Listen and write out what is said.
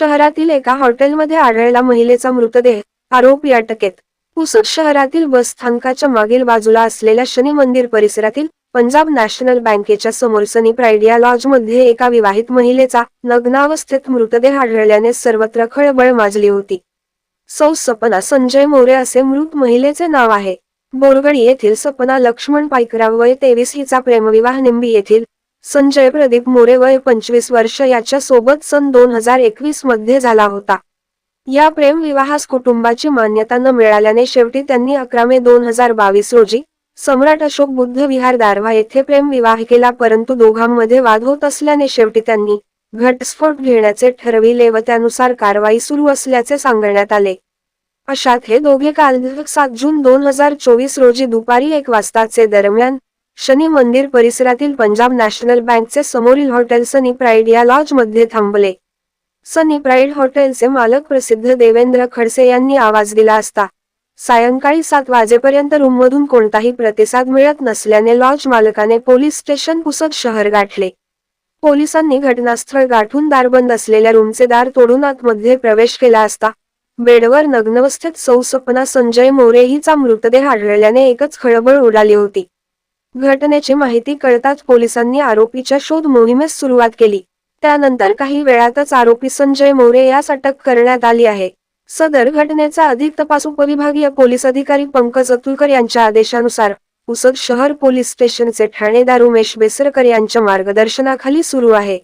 शहरातील एका हॉटेलमध्ये आढळला महिलेचा मृतदेह आरोपी अटकेत पुसद शहरातील बस स्थानकाच्या मागील बाजूला असलेल्या शनी मंदिर परिसरातील पंजाब नॅशनल बँकेच्या समोर सनी प्राईड या लॉजमध्ये एका विवाहित महिलेचा नग्नावस्थेत मृतदेह आढळल्याने सर्वत्र खळबळ माजली होती. सौ सपना संजय मोरे असे मृत महिलेचे नाव आहे. बोरगडी येथील सपना लक्ष्मण पायकराव वय तेवीस हिचा प्रेमविवाह निंबी येथील संजय प्रदीप मोरे वय पंचवीस वर्ष याच्या सोबत सन दोन हजार एकवीसमध्ये झाला होता. या प्रेम विवाहास कुटुंबाची मान्यता न मिळाल्याने शेवटी त्यांनी अकरा मे दोन हजार बावीस रोजी सम्राट अशोक बुद्ध विहार दारव्हा येथे प्रेम विवाह केला परंतु दोघांमध्ये वाद होत असल्याने शेवटी त्यांनी घटस्फोट घेण्याचे ठरविले व त्यानुसार कारवाई सुरू असल्याचे सांगण्यात आले. अशात हे दोघे काल सात जून दोन हजार चोवीस रोजी दुपारी एक वाजताचे दरम्यान शनी मंदिर परिसरातील पंजाब नॅशनल बँकचे समोरील हॉटेल सनी प्राईड या लॉजमध्ये थांबले. सनी प्राईड हॉटेलचे मालक प्रसिद्ध देवेंद्र खडसे यांनी आवाज दिला असता सायंकाळी सात वाजेपर्यंत रूममधून कोणताही प्रतिसाद मिळत नसल्याने लॉज मालकाने पोलीस स्टेशन पुसत शहर गाठले. पोलिसांनी घटनास्थळ गाठून दारबंद असलेल्या रूमचे दार तोडून आतमध्ये प्रवेश केला असता बेडवर नग्नवस्थेत सौ सपना संजय मोरे हिचा मृतदेह आढळल्याने एकच खळबळ उडाली होती. घटनेची माहिती कळताच पोलिसांनी आरोपीच्या शोध मोहिमेस सुरुवात केली. त्यानंतर काही वेळातच आरोपी संजय मोरे यास अटक करण्यात आली आहे. सदर घटनेचा अधिक तपास उपविभागीय पोलीस अधिकारी पंकज अतुलकर यांच्या आदेशानुसार पुसद शहर पोलीस स्टेशनचे ठाणेदार उमेश बेसरकर यांच्या मार्गदर्शनाखाली सुरू आहे.